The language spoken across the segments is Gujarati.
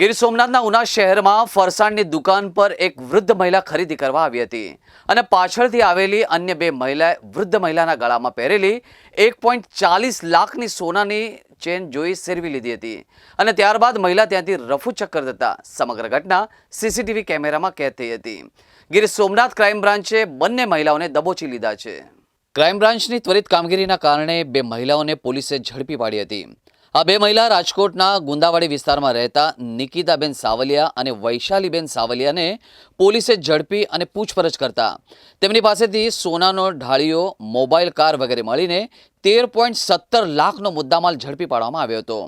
ગીર સોમનાથના ઉના શહેરમાં ફરસાણની દુકાન પર એક વૃદ્ધ મહિલા ખરીદી કરવા આવી હતી અને પાછળથી આવેલી અન્ય બે મહિલાએ વૃદ્ધ મહિલાના ગળામાં પહેરેલી એક પોઈન્ટ ચાલીસ લાખની સોનાની ચેન જોઈ સેરવી લીધી હતી અને ત્યારબાદ મહિલા ત્યાંથી રફુ ચક્કર થતા સમગ્ર ઘટના સીસીટીવી કેમેરામાં કેદ થઈ હતી. ગીર સોમનાથ ક્રાઇમ બ્રાન્ચે બંને મહિલાઓને દબોચી લીધા છે. ક્રાઇમ બ્રાન્ચની ત્વરિત કામગીરીના કારણે બે મહિલાઓને પોલીસે ઝડપી પાડી હતી. આ બે મહિલા રાજકોટના ગુંદાવાડી વિસ્તારમાં રહેતા નિકિતાબેન સાવલિયા અને વૈશાલીબેન સાવલિયાને પોલીસે ઝડપી અને પૂછપરછ કરતા તેમની પાસેથી સોનાનો ઢાળીઓ મોબાઈલ કાર વગેરે મળીને તેર પોઈન્ટ સત્તર લાખનો મુદ્દામાલ ઝડપી પાડવામાં આવ્યો હતો.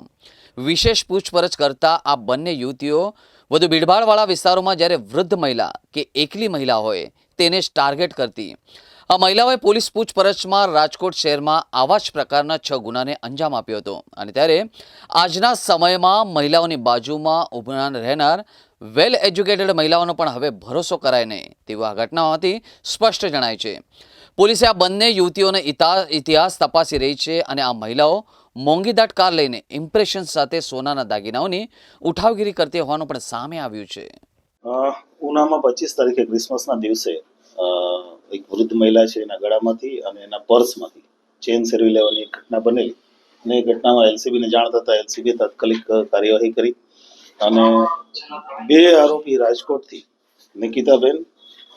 વિશેષ પૂછપરછ કરતા આ બંને યુવતીઓ વધુ ભીડભાડવાળા વિસ્તારોમાં જ્યારે વૃદ્ધ મહિલા કે એકલી મહિલા હોય, તેને જ ટાર્ગેટ કરતી. આ મહિલાઓએ પોલીસ પૂછપરછમાં રાજકોટ શહેરમાં આવા જ પ્રકારના છ ગુનાને અંજામ આપ્યો હતો. અને ત્યારે આજના સમયમાં મહિલાઓની બાજુમાં ઊભા રહેનાર વેલ એજ્યુકેટેડ મહિલાઓનો પણ હવે ભરોસો કરાય નહીં તેવું આ ઘટનામાંથી સ્પષ્ટ જણાય છે. પોલીસે આ બંને યુવતીઓને ઇતા- ઇતિહાસ તપાસી રહી છે અને આ મહિલાઓ મોંઘીદાટ કાર લઈને ઇમ્પ્રેશન સાથે સોનાના દાગીનાઓની ઉઠાવગીરી કરતી હોવાનું પણ સામે આવ્યું છે. ઉનામાં પચીસ તારીખે ક્રિસમસના દિવસે એક વૃદ્ધ મહિલા છે એના ગળામાંથી અને એના પર્સમાંથી. ચેન સેરવી લેવાની ઘટના બનેલી. અને એ ઘટનામાં એલસીબીને જાણ થતાં એલસીબીએ તાત્કાલિક કાર્યવાહી કરી. અને બે આરોપી રાજકોટથી નિકિતાબેન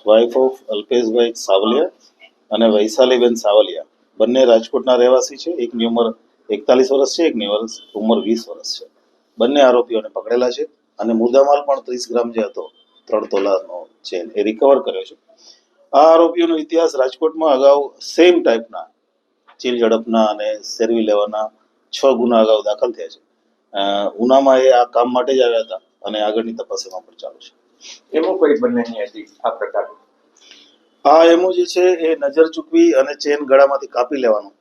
વાઇફ ઓફ અલ્પેશભાઈ સાવલિયા અને વૈશાલીબેન સાવલિયા. બંને રાજકોટના રહેવાસી છે. એકની ઉંમર એકતાલીસ વર્ષ છે, એકની વર્ષ ઉંમર વીસ વર્ષ છે. બંને આરોપીઓને પકડેલા છે અને મુદ્દામાલ પણ ત્રીસ ગ્રામ જે હતો, ત્રણ તોલાનો છે એ રિકવર કર્યો છે. આ આરોપીઓનો ઇતિહાસ રાજકોટમાં અગાઉ સેમ ટાઈપના ચીલ ઝડપના અને સેરવી લેવાના છ ગુના અગાઉ દાખલ થયા છે. ઉનામાં એ આ કામ માટે જ આવ્યા હતા અને આગળની તપાસ એમાં પણ ચાલુ છે. એમાં કોઈ બંનેની હતી આ પ્રકારનું આ એમો જે છે એ નજર ચૂકવી અને ચેન ગળામાંથી કાપી લેવાનું.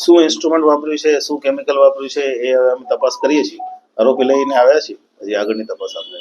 શું ઇન્સ્ટ્રુમેન્ટ વાપર્યું છે શું કેમિકલ વાપર્યું છે એ હવે અમે તપાસ કરીએ છીએ. આરોપી લઈને આવ્યા છીએ. હજી આગળની તપાસ આપણે